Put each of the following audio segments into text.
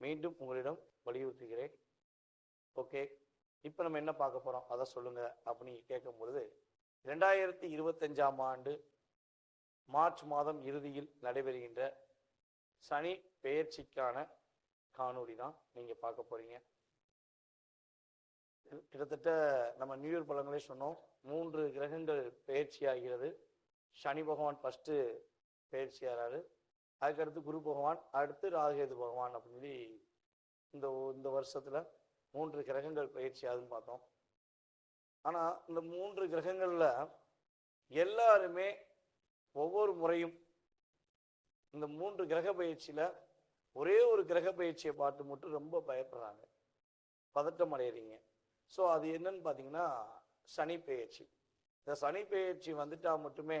மீண்டும் உங்களிடம் வலியுறுத்துகிறேன். ஓகே. இப்போ நம்ம என்ன பார்க்க போகிறோம் அதை சொல்லுங்க அப்படின்னு கேட்கும் பொழுது ரெண்டாயிரத்தி இருபத்தஞ்சாம் ஆண்டு மார்ச் மாதம் இறுதியில் நடைபெறுகின்ற சனி பெயர்ச்சிக்கான காணொளி தான் நீங்கள் பார்க்க போறீங்க. கிட்டத்தட்ட நம்ம நியூ இயர் பழங்களே சொன்னோம் மூன்று கிரகங்கள் பெயர்ச்சி ஆகிறது சனி பகவான் ஃபஸ்ட்டு பெயர்ச்சி ஆகிறாரு அதுக்கடுத்து குரு பகவான் அடுத்து ராகேது பகவான் அப்படின்னு சொல்லி இந்த இந்த வருஷத்தில் மூன்று கிரகங்கள் பயிற்சி ஆகுதுன்னு பார்த்தோம். ஆனால் இந்த மூன்று கிரகங்களில் எல்லாருமே ஒவ்வொரு முறையும் இந்த மூன்று கிரக பயிற்சியில் ஒரே ஒரு கிரக பயிற்சியை பார்த்து மட்டும் ரொம்ப பயப்படுறாங்க. பதட்டம் அடையிறீங்க. ஸோ அது என்னன்னு பார்த்தீங்கன்னா சனி பெயர்ச்சி இந்த சனி பெயர்ச்சி வந்துட்டால் மட்டுமே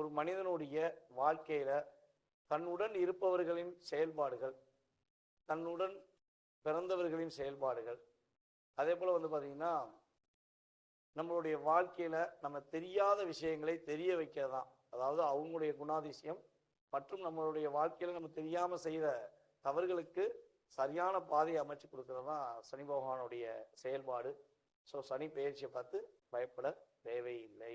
ஒரு மனிதனுடைய வாழ்க்கையில தன்னுடன் இருப்பவர்களின் செயல்பாடுகள் தன்னுடன் பிறந்தவர்களின் செயல்பாடுகள். அதே போல் வந்து பார்த்திங்கன்னா நம்மளுடைய வாழ்க்கையில நம்ம தெரியாத விஷயங்களை தெரிய வைக்கிறதான் அதாவது அவங்களுடைய குணாதிசயம் மற்றும் நம்மளுடைய வாழ்க்கையில நம்ம தெரியாம செய்த தவறுகளுக்கு சரியான பாதையை அமைச்சு கொடுக்கறது தான் சனி பகவானுடைய செயல்பாடு. ஸோ சனி பயிற்சியை பார்த்து பயப்பட தேவையில்லை.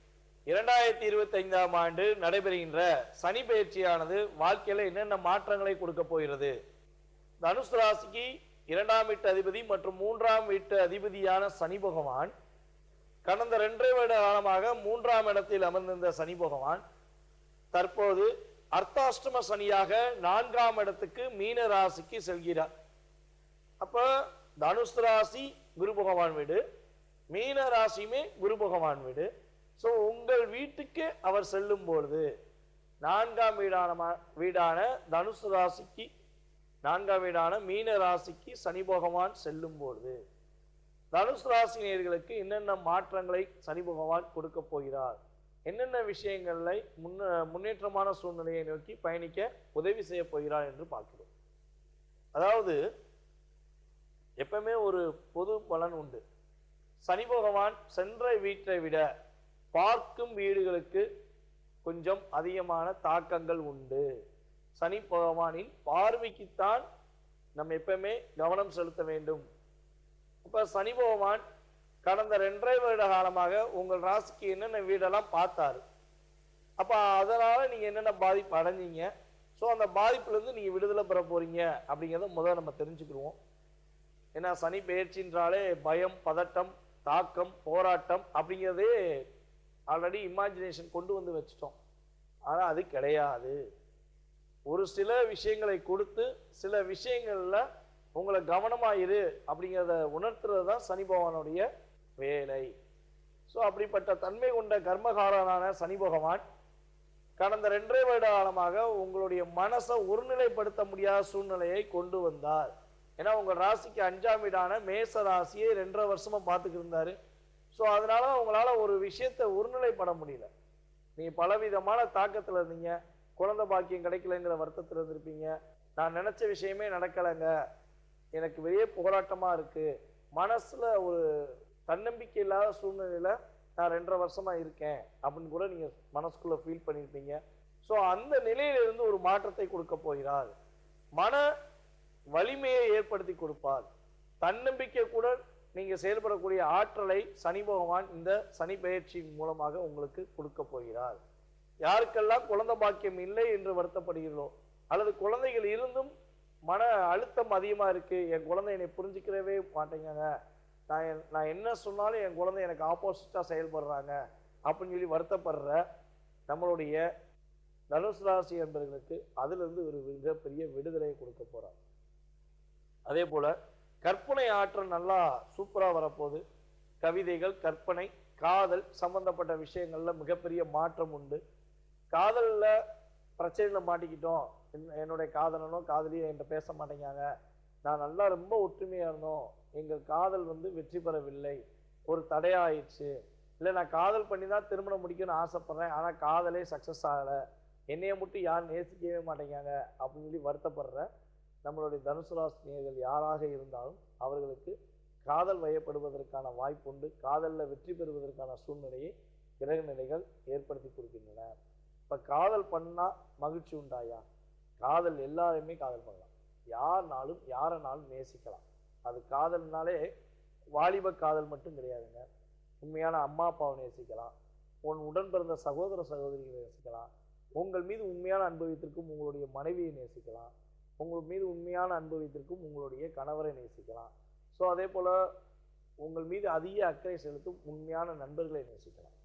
இரண்டாயிரத்தி இருபத்தி ஐந்தாம் ஆண்டு நடைபெறுகின்ற சனி பயிற்சியானது வாழ்க்கையில் என்னென்ன மாற்றங்களை கொடுக்க போகிறது? தனுசு ராசிக்கு இரண்டாம் வீட்டு அதிபதி மற்றும் மூன்றாம் வீட்டு அதிபதியான சனி பகவான் கடந்த ரெண்டரை வருட காலமாக மூன்றாம் இடத்தில் அமர்ந்திருந்த சனி பகவான் தற்போது அர்த்தாஷ்டம சனியாக நான்காம் இடத்துக்கு மீன ராசிக்கு செல்கிறார். அப்போ தனுஷ் ராசி குரு பகவான் வீடு மீன ராசியுமே குரு பகவான் வீடு. ஸோ உங்கள் வீட்டுக்கு அவர் செல்லும் பொழுது நான்காம் வீடான வீடான தனுசு ராசிக்கு நான்காம் வீடான மீன ராசிக்கு சனி பகவான் செல்லும் பொழுது தனுசு ராசி என்னென்ன மாற்றங்களை சனி பகவான் கொடுக்க போகிறார்? என்னென்ன விஷயங்களை முன்ன முன்னேற்றமான சூழ்நிலையை நோக்கி பயணிக்க உதவி செய்ய போகிறார் என்று பார்க்கிறோம். அதாவது எப்பவுமே ஒரு பொது பலன் உண்டு. சனி பகவான் சென்ற வீட்டை விட பார்க்கும் வீடுகளுக்கு கொஞ்சம் அதிகமான தாக்கங்கள் உண்டு. சனி பகவானின் பார்வைக்குத்தான் நம்ம எப்பவுமே கவனம் செலுத்த வேண்டும். இப்ப சனி பகவான் கடந்த ரெண்டரை வருட காலமாக உங்கள் ராசிக்கு என்னென்ன வீடெல்லாம் பார்த்தாரு? அப்ப அதனால நீங்க என்னென்ன பாதிப்பு அடைஞ்சீங்க? ஸோ அந்த பாதிப்புல இருந்து நீங்க விடுதலை பெற போறீங்க அப்படிங்கிறத முதல்ல நம்ம தெரிஞ்சுக்கிடுவோம். ஏன்னா சனி பெயர்ச்சின்றாலே பயம் பதட்டம் தாக்கம் போராட்டம் அப்படிங்கிறதே ஆல்ரெடி இமேஜினேஷன் கொண்டு வந்து வச்சுட்டோம். ஆனால் அது கிடையாது. ஒரு சில விஷயங்களை கொடுத்து சில விஷயங்களில் உங்களை கவனமா இரு அப்படிங்கிறத உணர்த்துறது தான் சனி பகவானுடைய வேலை. ஸோ அப்படிப்பட்ட தன்மை கொண்ட கர்மகாரனான சனி பகவான் கடந்த ரெண்டரை வருட காலமாக உங்களுடைய மனசை ஒருநிலைப்படுத்த முடியாத சூழ்நிலையை கொண்டு வந்தார். ஏன்னா உங்கள் ராசிக்கு அஞ்சாம் வீடான மேச ராசியை ரெண்டரை வருஷமாக பார்த்துக்கிட்டு ஸோ அதனால அவங்களால ஒரு விஷயத்தை ஒருநிலைப்பட முடியல. நீங்கள் பலவிதமான தாக்கத்தில் இருந்தீங்க. குழந்தை பாக்கியம் கிடைக்கலங்கிற வருத்தத்தில் இருந்திருப்பீங்க. நான் நினச்ச விஷயமே நடக்கலைங்க. எனக்கு வெளியே போராட்டமாக இருக்குது மனசில் ஒரு தன்னம்பிக்கை இல்லாத சூழ்நிலையில் நான் ரெண்டரை வருஷமாக இருக்கேன். அப்படின்னு கூட நீங்கள் மனசுக்குள்ளே ஃபீல் பண்ணியிருப்பீங்க ஸோ அந்த நிலையிலிருந்து ஒரு மாற்றத்தை கொடுக்க போகிறார் மன வலிமையை ஏற்படுத்தி கொடுப்பார் தன்னம்பிக்கை கூட நீங்கள் செயல்படக்கூடிய ஆற்றலை சனி பகவான் இந்த சனி பயிற்சியின் மூலமாக உங்களுக்கு கொடுக்க போகிறார். யாருக்கெல்லாம் குழந்தை பாக்கியம் இல்லை என்று வருத்தப்படுகிறதோ அல்லது குழந்தைகள் இருந்தும் மன அழுத்தம் அதிகமாக இருக்குது என் குழந்தை என்னை புரிஞ்சுக்கிறவே மாட்டேங்க நான் என்- நான் என்ன சொன்னாலும் என் குழந்தை எனக்கு ஆப்போசிட்டாக செயல்படுறாங்க அப்படின்னு சொல்லி வருத்தப்படுற நம்மளுடைய தனுசு ராசி என்பவர்களுக்கு அதிலிருந்து ஒரு மிகப்பெரிய விடுதலையை கொடுக்க போகிறார் அதே போல் கற்பனை ஆற்றல் நல்லா சூப்பராக வரப்போகுது. கவிதைகள் கற்பனை காதல் சம்பந்தப்பட்ட விஷயங்களில் மிகப்பெரிய மாற்றம் உண்டு. காதலில் பிரச்சனையில மாட்டிக்கிட்டோம். என்னுடைய காதலனோ காதலியோ என்கிட்ட பேச மாட்டேங்காங்க நான் நல்லா ரொம்ப ஒற்றுமையாக இருந்தோம். எங்கள் காதல் வந்து வெற்றி பெறவில்லை. ஒரு தடையாயிடுச்சு. இல்லை நான் காதல் பண்ணி தான் திருமணம் முடிக்கணும்னு ஆசைப்பட்றேன். ஆனால் காதலே சக்ஸஸ் ஆகலை. என்னையை மட்டும் யாரும் நேசிக்கவே மாட்டேங்காங்க அப்படின்னு சொல்லி வருத்தப்படுற நம்மளுடைய தனுசு ராசினியர்கள் யாராக இருந்தாலும் அவர்களுக்கு காதல் வயப்படுவதற்கான வாய்ப்புண்டு காதலில் வெற்றி பெறுவதற்கான சூழ்நிலையை கிரக நிலைகள் ஏற்படுத்தி கொடுக்கின்றன. இப்போ காதல் பண்ணால் மகிழ்ச்சி உண்டாயா? காதல் எல்லாருமே காதல் பண்ணலாம். யார்னாலும் யாரனாலும் நேசிக்கலாம். அது காதல்னாலே வாலிப காதல் மட்டும் கிடையாதுங்க. உண்மையான அம்மா அப்பாவை நேசிக்கலாம். உன் உடன் பிறந்த சகோதர சகோதரிகளை நேசிக்கலாம். உங்கள் மீது உண்மையான அனுபவத்திற்கும் உங்களுடைய மனைவியை நேசிக்கலாம். உங்கள் மீது உண்மையான அன்பு வைத்திருக்கும் உங்களுடைய கணவரை நேசிக்கலாம். ஸோ அதே போல் உங்கள் மீது அதிக அக்கறை செலுத்தும் உண்மையான நண்பர்களை நேசிக்கலாம்.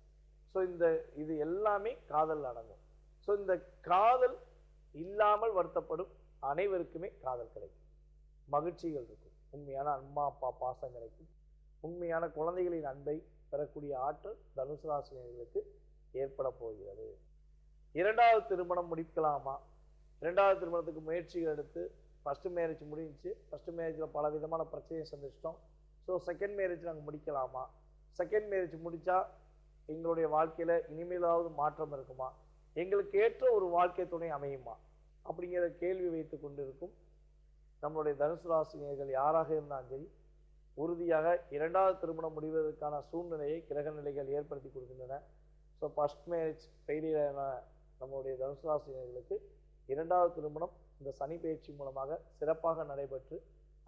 ஸோ இந்த இது எல்லாமே காதல் அடங்கும். ஸோ இந்த காதல் இல்லாமல் வருத்தப்படும் அனைவருக்குமே காதல் கிடைக்கும். மகிழ்ச்சிகள் இருக்கும். உண்மையான அம்மா அப்பா பாசம் கிடைக்கும். உண்மையான குழந்தைகளின் அன்பை பெறக்கூடிய ஆற்றல் தனுசு ராசினியர்களுக்கு ஏற்பட போகிறது. இரண்டாவது திருமணம் முடிக்கலாமா? ரெண்டாவது திருமணத்துக்கு முயற்சிகள் எடுத்து ஃபஸ்ட்டு மேரேஜ் முடிஞ்சு ஃபஸ்ட்டு மேரேஜில் பல விதமான பிரச்சனையை சந்திச்சிட்டோம். ஸோ செகண்ட் மேரேஜ் நாங்கள் முடிக்கலாமா? செகண்ட் மேரேஜ் முடித்தா எங்களுடைய வாழ்க்கையில் இனிமேலாவது மாற்றம் இருக்குமா? எங்களுக்கு ஏற்ற ஒரு வாழ்க்கை துணை அமையுமா? அப்படிங்கிற கேள்வி வைத்து கொண்டிருக்கும் நம்மளுடைய தனுசு ராசினியர்கள் யாராக இருந்தாலும் சரி உறுதியாக இரண்டாவது திருமணம் முடிவதற்கான சூழ்நிலையை கிரக நிலைகள் ஏற்படுத்தி கொடுக்கின்றன. ஸோ ஃபர்ஸ்ட் மேரேஜ் ஃபெயிலியரான நம்மளுடைய தனுசு ராசினியர்களுக்கு இரண்டாவது திருமணம் இந்த சனி பயிற்சி மூலமாக சிறப்பாக நடைபெற்று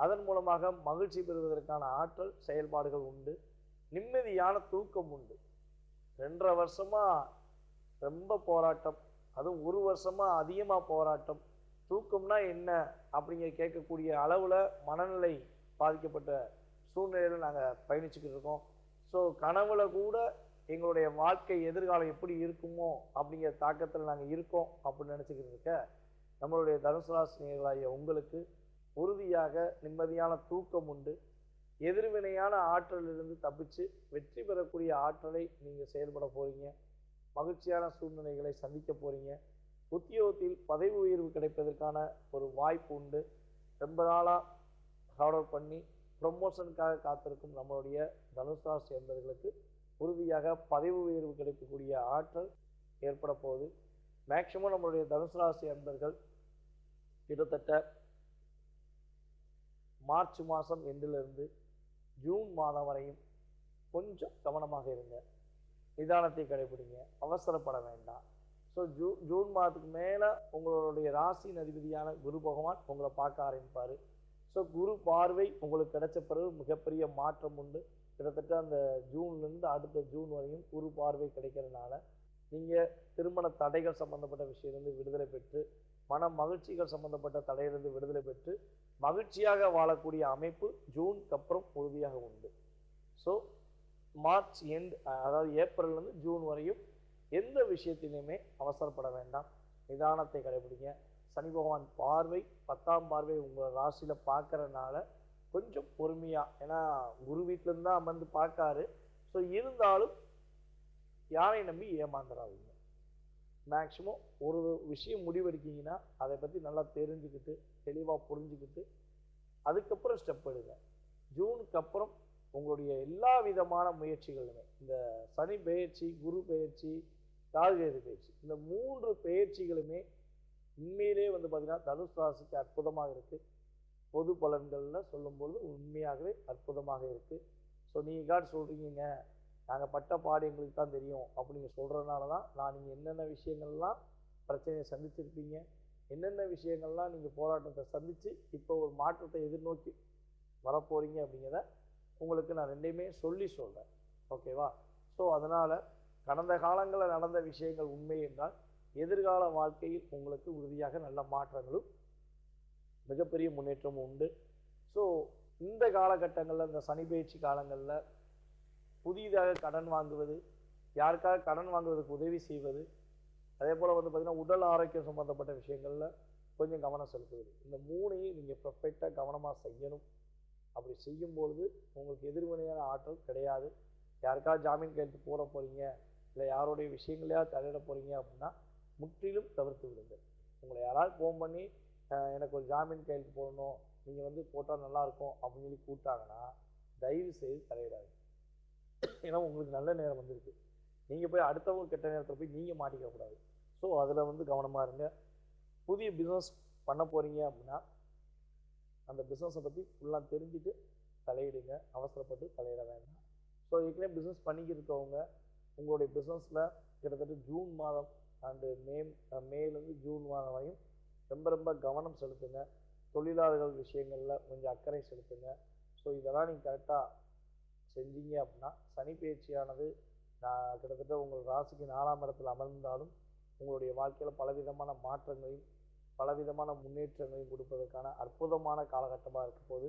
அதன் மூலமாக மகிழ்ச்சி பெறுவதற்கான ஆற்றல் செயல்பாடுகள் உண்டு. நிம்மதியான தூக்கம் உண்டு. ரெண்டரை வருஷமாக ரொம்ப போராட்டம். அதுவும் ஒரு வருஷமாக அதிகமாக போராட்டம். தூக்கம்னா என்ன அப்படிங்கிற கேட்கக்கூடிய அளவில் மனநிலை பாதிக்கப்பட்ட சூழ்நிலையில் நாங்கள் பயணிச்சுக்கிட்டு இருக்கோம். ஸோ கனவுல கூட எங்களுடைய வாழ்க்கை எதிர்காலம் எப்படி இருக்குமோ அப்படிங்கிற தாக்கத்தில் நாங்கள் இருக்கோம் அப்படின்னு நினச்சிக்கிட்டு இருக்க நம்மளுடைய தனுசு ராசினியர்களாகிய உங்களுக்கு உறுதியாக நிம்மதியான தூக்கம் உண்டு. எதிர்வினையான ஆற்றலிலிருந்து தப்பிச்சு வெற்றி பெறக்கூடிய ஆற்றலை நீங்கள் செயல்பட போகிறீங்க மகிழ்ச்சியான சூழ்நிலைகளை சந்திக்க போகிறீங்க உத்தியோகத்தில் பதவி உயர்வு கிடைப்பதற்கான ஒரு வாய்ப்பு உண்டு. ரொம்ப நாளாக ஆர்டர் பண்ணி ப்ரொமோஷனுக்காக காத்திருக்கும் நம்மளுடைய தனுஷ் ராசி என்பவர்களுக்கு உறுதியாக பதவி உயர்வு கிடைக்கக்கூடிய ஆற்றல் ஏற்பட போகுது. மேக்சிமம் நம்மளுடைய தனுசு ராசி அன்பர்கள் கிட்டத்தட்ட மார்ச் மாதம் எண்டிலிருந்து ஜூன் மாதம் வரையும் கொஞ்சம் கவனமாக இருங்க. நிதானத்தை கடைபிடிங்க. அவசரப்பட வேண்டாம். ஸோ ஜூ ஜூன் மாதத்துக்கு மேலே உங்களுடைய ராசியின் அதிபதியான குரு பகவான் உங்களை பார்க்க ஆரம்பிப்பார். ஸோ குரு பார்வை உங்களுக்கு கிடைச்ச பிறகு மிகப்பெரிய மாற்றம் உண்டு. கிட்டத்தட்ட அந்த ஜூன்லேருந்து அடுத்த ஜூன் வரையும் குரு பார்வை கிடைக்கிறதுனால நீங்கள் திருமண தடைகள் சம்பந்தப்பட்ட விஷயத்திலிருந்து விடுதலை பெற்று மன மகிழ்ச்சிகள் சம்பந்தப்பட்ட தடையிலிருந்து விடுதலை பெற்று மகிழ்ச்சியாக வாழக்கூடிய அமைப்பு ஜூனுக்கு அப்புறம் உறுதியாக உண்டு. ஸோ மார்ச் எண்ட் அதாவது ஏப்ரல்லேருந்து ஜூன் வரையும் எந்த விஷயத்திலையுமே அவசரப்பட வேண்டாம். நிதானத்தை கடைபிடிங்க. சனி பகவான் பார்வை பத்தாம் பார்வை உங்கள் ராசியில் பார்க்குறதுனால கொஞ்சம் பொறுமையாக ஏன்னா குரு வீட்டிலேருந்து தான் அமர்ந்து பார்க்காரு. ஸோ இருந்தாலும் யாரை நம்பி ஏமாந்துடாதீங்க மேக்ஸிமம் ஒரு விஷயம் முடிவெடுக்கீங்கன்னா அதை பற்றி நல்லா தெரிஞ்சுக்கிட்டு தெளிவாக புரிஞ்சுக்கிட்டு அதுக்கப்புறம் ஸ்டெப் எடுங்க. ஜூனுக்கு அப்புறம் உங்களுடைய எல்லா விதமான முயற்சிகளுமே இந்த சனி பெயர்ச்சி குரு பெயர்ச்சி ராகுகேது பயிற்சி இந்த மூன்று பெயர்ச்சிகளுமே உண்மையிலே வந்து பார்த்திங்கன்னா தனுஷ் ராசிக்கு அற்புதமாக இருக்குது பொது பலன்களில் சொல்லும்பொழுது உண்மையாகவே அற்புதமாக இருக்குது ஸோ நீங்கள் காட் சொல்கிறீங்க நாங்கள் பட்ட பாடு எங்களுக்கு தான் தெரியும் அப்படிங்க சொல்கிறதுனால தான் நான் நீங்கள் என்னென்ன விஷயங்கள்லாம் பிரச்சனையை சந்திச்சிருப்பீங்க என்னென்ன விஷயங்கள்லாம் நீங்கள் போராட்டத்தை சந்தித்து இப்போ ஒரு மாற்றத்தை எதிர்நோக்கி வரப்போகிறீங்க அப்படிங்கிறத உங்களுக்கு நான் ரெண்டையுமே சொல்லி சொல்கிறேன் ஓகேவா ஸோ அதனால் கடந்த காலங்களில் நடந்த விஷயங்கள் உண்மை என்றால் எதிர்கால வாழ்க்கையில் உங்களுக்கு உறுதியாக நல்ல மாற்றங்களும் மிகப்பெரிய முன்னேற்றமும் உண்டு. ஸோ இந்த காலகட்டங்களில் இந்த சனி பயிற்சி காலங்களில் புதிதாக கடன் வாங்குவது யாருக்காக கடன் வாங்குவதற்கு உதவி செய்வது அதே போல் வந்து பார்த்திங்கன்னா உடல் ஆரோக்கியம் சம்மந்தப்பட்ட விஷயங்களில் கொஞ்சம் கவனம் செலுத்துவது. இந்த மூணையும் நீங்கள் பர்ஃபெக்டாக கவனமாக செய்யணும். அப்படி செய்யும்பொழுது உங்களுக்கு எதிர்வினையான ஆற்றல் கிடையாது. யாருக்காவது ஜாமீன் கையெழுத்து போட போகிறீங்க இல்லை யாருடைய விஷயங்களையாவது தலையிட போகிறீங்க அப்படின்னா முற்றிலும் தவிர்த்து விடுங்கள். உங்களை யாராவது ஃபோன் பண்ணி எனக்கு ஒரு ஜாமீன் கையெழுத்து போடணும். நீங்கள் வந்து போட்டால் நல்லாயிருக்கும் அப்படின்னு சொல்லி கூப்பிட்டாங்கன்னா தயவு செய்து தலையிடாது ஏன்னா உங்களுக்கு நல்ல நேரம் வந்திருக்கு. நீங்கள் போய் அடுத்தவங்க கெட்ட நேரத்தில் போய் நீங்கள் மாட்டிக்கக்கூடாது ஸோ அதில் வந்து கவனமாக இருங்க. புதிய பிஸ்னஸ் பண்ண போகிறீங்க அப்படின்னா அந்த பிஸ்னஸை பற்றி ஃபுல்லாக தெரிஞ்சுட்டு தலையிடுங்க. அவசரப்பட்டு தலையிட வேண்டாம். ஸோ ஏற்கனவே பிஸ்னஸ் பண்ணிக்கிருக்கவங்க இருக்கவங்க உங்களுடைய பிஸ்னஸில் கிட்டத்தட்ட ஜூன் மாதம் அண்டு மே மேலேருந்து ஜூன் மாதம் வரையும் ரொம்ப ரொம்ப கவனம் செலுத்துங்க. தொழிலாளர்கள் விஷயங்களில் கொஞ்சம் அக்கறை செலுத்துங்க. ஸோ இதெல்லாம் நீங்கள் கரெக்டாக செஞ்சீங்க அப்படின்னா சனி பயிற்சியானது நான் கிட்டத்தட்ட உங்கள் ராசிக்கு நாலாம் இடத்தில் அமர்ந்தாலும் உங்களுடைய வாழ்க்கையில் பலவிதமான மாற்றங்களையும் பலவிதமான முன்னேற்றங்களையும் கொடுப்பதற்கான அற்புதமான காலகட்டமாக இருக்க போது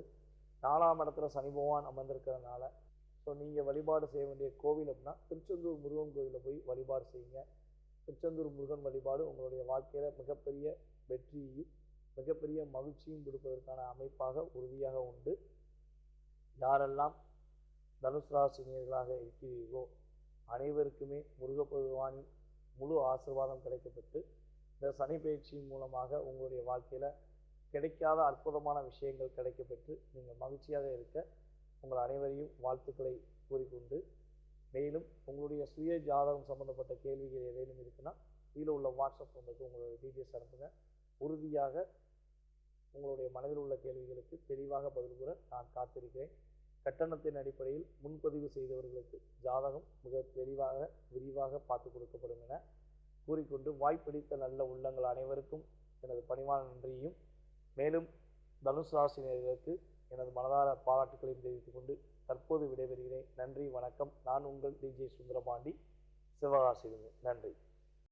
நாலாம் இடத்துல சனி பகவான் அமர்ந்திருக்கிறதுனால ஸோ நீங்கள் வழிபாடு செய்ய வேண்டிய கோவில் அப்படின்னா திருச்செந்தூர் முருகன் கோவிலில் போய் வழிபாடு செய்யுங்க. திருச்செந்தூர் முருகன் வழிபாடு உங்களுடைய வாழ்க்கையில் மிகப்பெரிய வெற்றியையும் மிகப்பெரிய மகிழ்ச்சியும் கொடுப்பதற்கான அமைப்பாக உறுதியாக உண்டு. யாரெல்லாம் தனுசு ராசினியர்களாக இருக்கிறீர்களோ அனைவருக்குமே முருகப்பெருமானின் முழு ஆசீர்வாதம் கிடைக்கப்பட்டு இந்த சனி பயிற்சியின் மூலமாக உங்களுடைய வாழ்க்கையில் கிடைக்காத அற்புதமான விஷயங்கள் கிடைக்கப்பெற்று நீங்கள் மகிழ்ச்சியாக இருக்க உங்கள் அனைவரையும் வாழ்த்துக்களை கூறிக்கொண்டு மேலும் உங்களுடைய சுய ஜாதகம் சம்பந்தப்பட்ட கேள்விகள் ஏதேனும் இருக்குன்னா கீழே உள்ள வாட்ஸ்அப் நம்பருக்கு உங்களுடைய டீட்டெயில்ஸ் அனுப்புங்க. உறுதியாக உங்களுடைய மனதில் உள்ள கேள்விகளுக்கு தெளிவாக பதில் கூற நான் காத்திருக்கிறேன். கட்டணத்தின் அடிப்படையில் முன்பதிவு செய்தவர்களுக்கு ஜாதகம் மிக தெளிவாக விரிவாக பார்த்து கொடுக்கப்படும் என கூறிக்கொண்டு வாய்ப்பிடித்த நல்ல உள்ளங்கள் அனைவருக்கும் எனது பணிவான நன்றியையும் மேலும் தனுஷ் ராசினியர்களுக்கு எனது மனதார பாராட்டுகளையும் தெரிவித்துக் கொண்டு தற்போது விடைபெறுகிறேன். நன்றி வணக்கம். நான் உங்கள் டிஜே சுந்தரபாண்டி. சிவகாசிலிருந்து நன்றி.